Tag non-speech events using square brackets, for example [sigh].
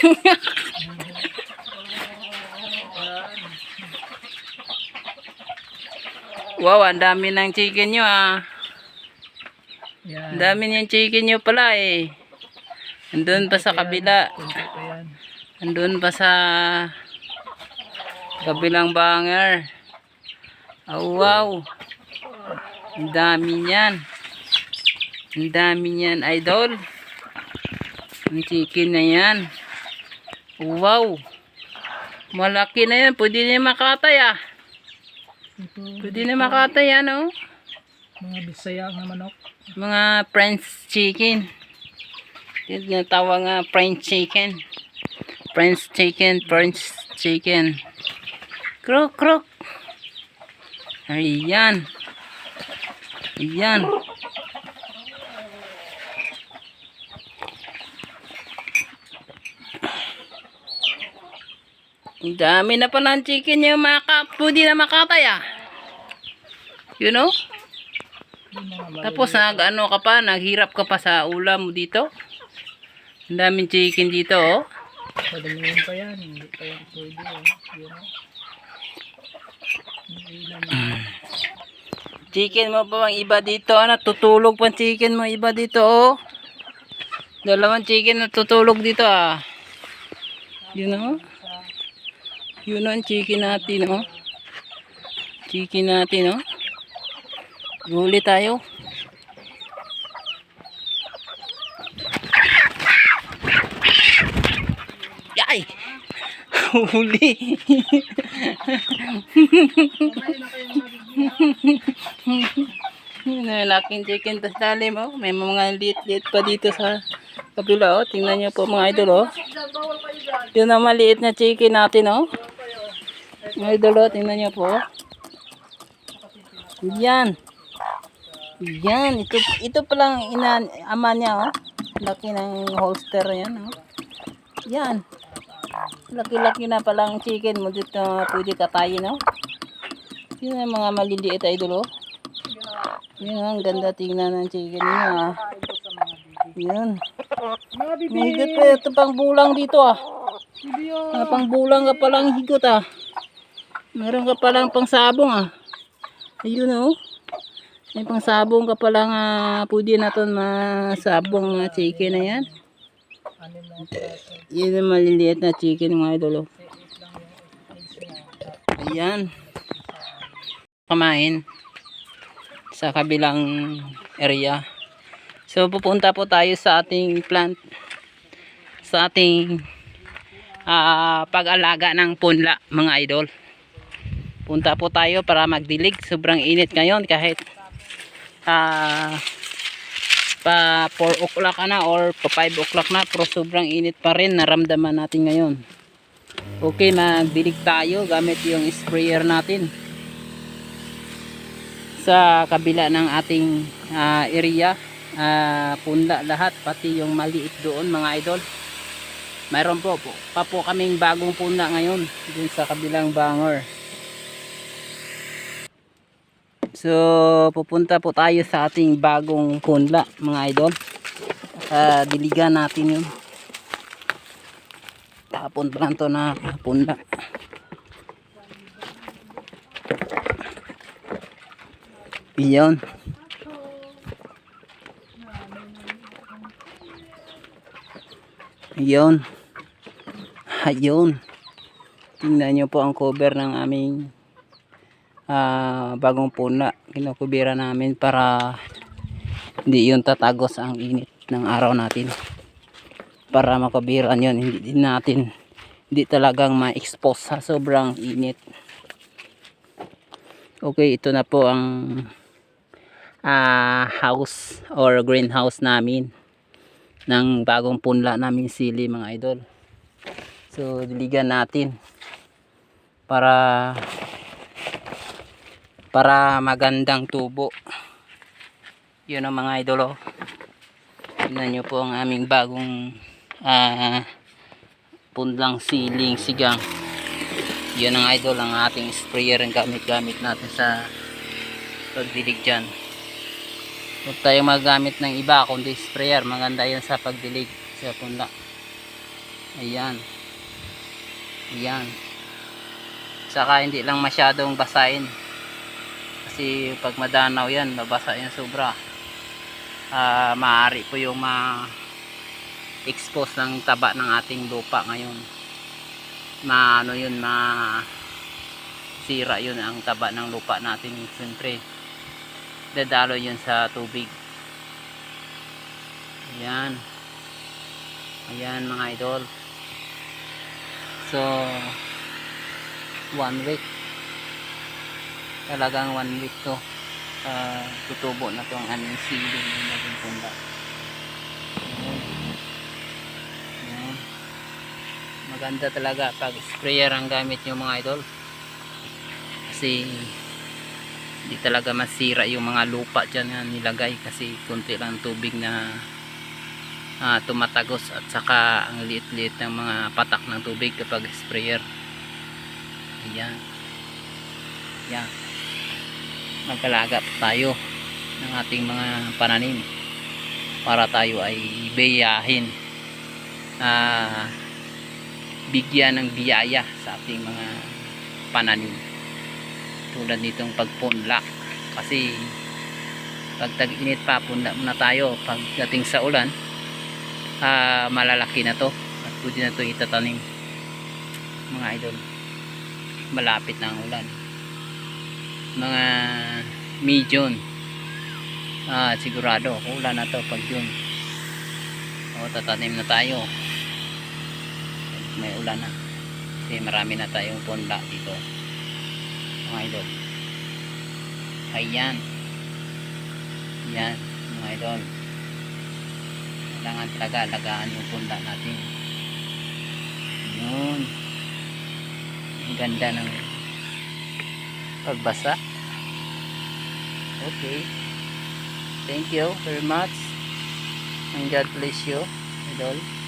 [laughs] wow, ang dami ng chicken nyo ah. Yan. Ang dami niyang chicken nyo pala eh. Andun pa sa kabila. Andun pa sa kabilang banger. Oh, wow. Ang dami niyan. Ang dami niyan, idol. Ang chicken na yan. Wow. Malaki na yan. Pwede na makatay ah. Ito, Pwede na makatay yan oh. mga bisaya nga manok. Mga French chicken. Tinatawag nga French chicken. French chicken, French chicken. Krok, krok. Ayan. Ayan. Ang dami na pala ng chicken yung maka, pwede na makatay ah. You know? Mga. Tapos nag ano ka pa, naghirap ka pa sa ulam mo dito. Ang daming chicken dito oh. Padamihin pa yan. Hindi pa yan pwede. Oh. Ilan na. Chicken mo pa bang iba dito? Ano, tutulog pa ang chicken mo iba dito oh. Dalawang chicken na tutulog dito ah. Yun oh. Yun oh, ang chicken natin oh. Chicken natin oh. Huli tayo. Yay! [laughs] Huli. [laughs] Yun na laking chicken tas lalim oh. May mga liit-liit pa dito sa kabila oh. Tingnan niyo po mga idol oh. Yun ang maliit na chicken natin oh. Mga idol oh, tingnan niyo po. Yan. Yan, ito ito pa lang ina ama niya oh. Laki ng holster yan oh. Yan. Laki-laki na palang chicken mo dito pwede katayin oh. Yun ang mga maliliit idol oh. Yun ang ganda tingnan ng chicken niya ah. Yun. May higot pa ito pang bulang dito ah. Oh. Mga pang bulang ka palang higot ah. Meron ka palang pang sabong ah. Ayun oh. May pang sabong ka palang ah, pwede na to masabong na chicken na yan. Yun ang maliliit na chicken mga idol oh. Ayan. Kamain. Sa kabilang area. So pupunta po tayo sa ating plant. Sa ating ah, pag-alaga ng punla mga idol. Punta po tayo para magdilig. Sobrang init ngayon kahit ah pa 4 o'clock na or pa 5 o'clock na pero sobrang init pa rin naramdaman natin ngayon. Okay magdilig tayo gamit yung sprayer natin. Sa kabila ng ating ah, area ah, punla lahat pati yung maliit doon mga idol. Mayroon po, po pa po kaming bagong punla ngayon dun sa kabilang bangor So, pupunta po tayo sa ating bagong punla, mga idol. Uh, diligan natin yun. Tapon pa lang to na punla. Iyon. Iyon. Ayun. Tingnan nyo po ang cover ng aming ah, bagong puna kinukubira namin para hindi yun tatagos ang init ng araw natin. Para makabiran yun hindi din natin hindi talagang ma-expose sa sobrang init. Okay ito na po ang ah, house or greenhouse namin ng bagong punla namin sili mga idol. So diligan natin para para magandang tubo yun ang mga idolo tingnan nyo po ang aming bagong ah, punlang siling sigang yun ang idol ang ating sprayer ang gamit gamit natin sa pagdilig dyan huwag tayong magamit ng iba kundi sprayer maganda yan sa pagdilig sa punla Ayan. Ayan. Saka hindi lang masyadong basahin. Kasi pag madanaw yan, mabasa yan sobra. Ah, maaari po yung ma expose ng taba ng ating lupa ngayon. Ma ano yun, ma sira yun ang taba ng lupa natin siyempre. Dadalo yun sa tubig. Ayan. Ayan mga idol. So, one week. Talagang one week to. Uh, tutubo na to ang aming siling ng naging. Ayan. Ayan. Maganda talaga pag sprayer ang gamit nyo mga idol. Kasi hindi talaga masira yung mga lupa dyan na nilagay kasi kunti lang tubig na ah, tumatagos at saka ang liit-liit ng mga patak ng tubig kapag sprayer ayan yan magkalaga po tayo ng ating mga pananim para tayo ay biyahin. Ah, bigyan ng biyaya sa ating mga pananim. Tulad nitong pagpunla kasi pag tag-init pa punla muna tayo pagdating sa ulan. Ah, malalaki na to. At pwede na to itatanim. Mga idol malapit na ang ulan mga medium. Ah, sigurado ulan na to pag yun o tatanim na tayo. May ulan na. Kasi marami na tayong punla dito. Mga idol. Ayan. Yan mga idol. Kailangan talaga alagaan yung punda natin. Yun. Ang ganda ng pagbasa. Okay. Thank you very much. And God bless you idol